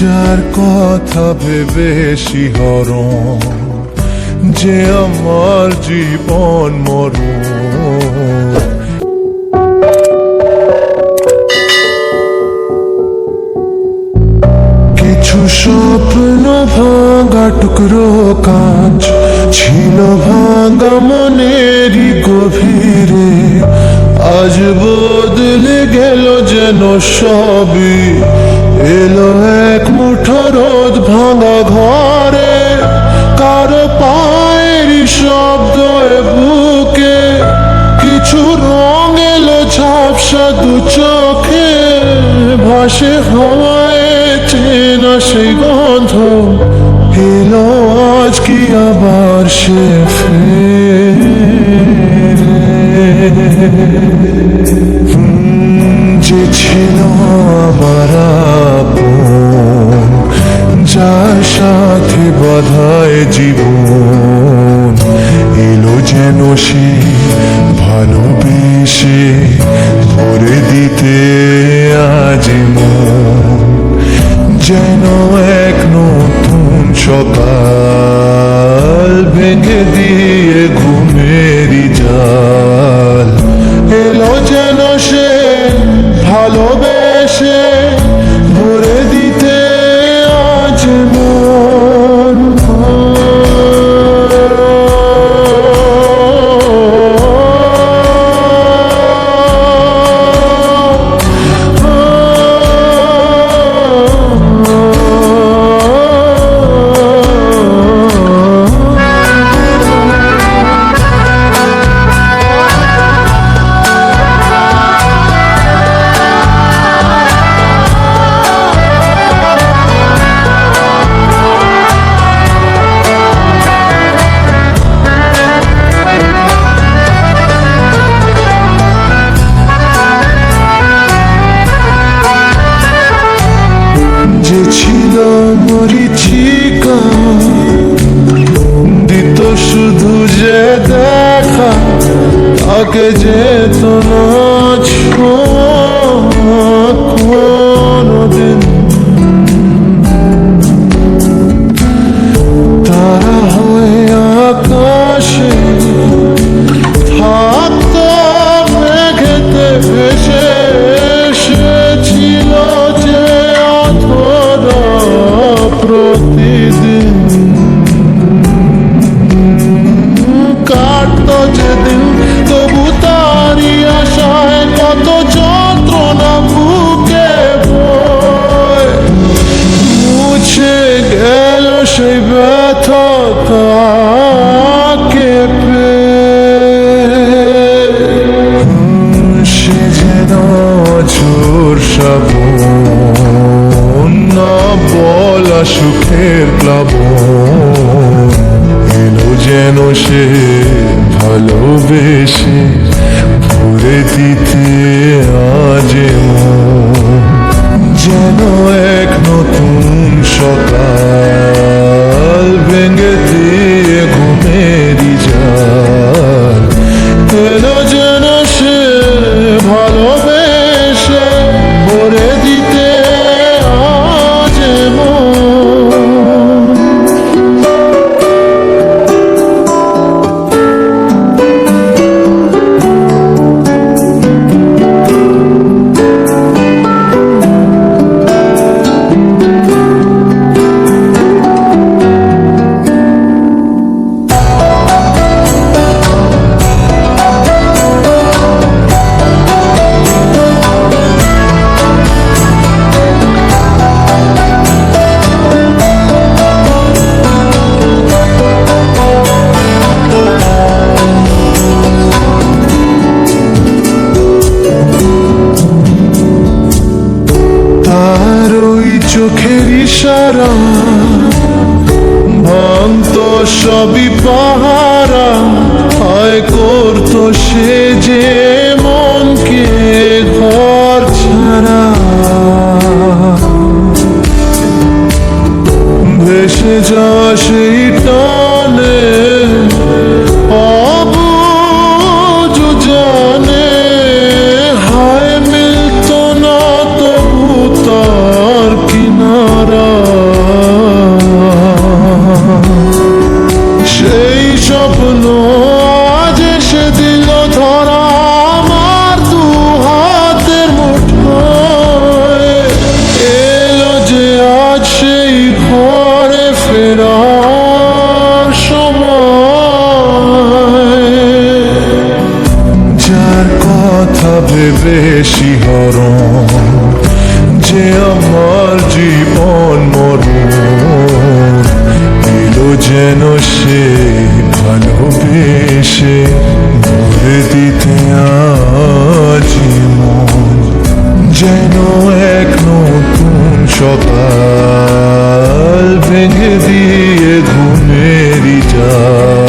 যার কথা ভেবে শিহরণ, যে আমার জীবন মরণ। কিছু স্বপ্ন ভাঙা টুকরো কাঁচ ছিল ভাঙা মনেরই গভীরে। আজ বদলে গেল যেন সবই, এলো মুঠো রোদ ভাঙা ঘরে, কারও পায়ের শব্দ বুকে, কিছু রং এলো ঝাপসা দু চোখে, ভাসে হওয়ায় চেনা সেই গন্ধ, এলো আজ কি আবার সে যে ছিল আমার জীবন এলো যেন সে ভালোবেসে ভরে দিতে আজ যেন এক নতুন সকাল ভেঙে দিয়ে তাকে যেত না ঝোর শ্রাবণ, না বলা সুখের প্লাবন। এলো যেন সে ভালোবেসে, ভরে দিতে আজ যেন এক নতুন সকাল সবই পাহারা হয় করতো সে যে মনকে ঘর ছাড়া। ভেসে যা সেই আমার জীবন মরণ এলো যেন সে ভালোবেসে ভরে দিতে আজি মন, যেন এক নতুন সকাল ভেঙে দিয়ে ঘুমেরি যা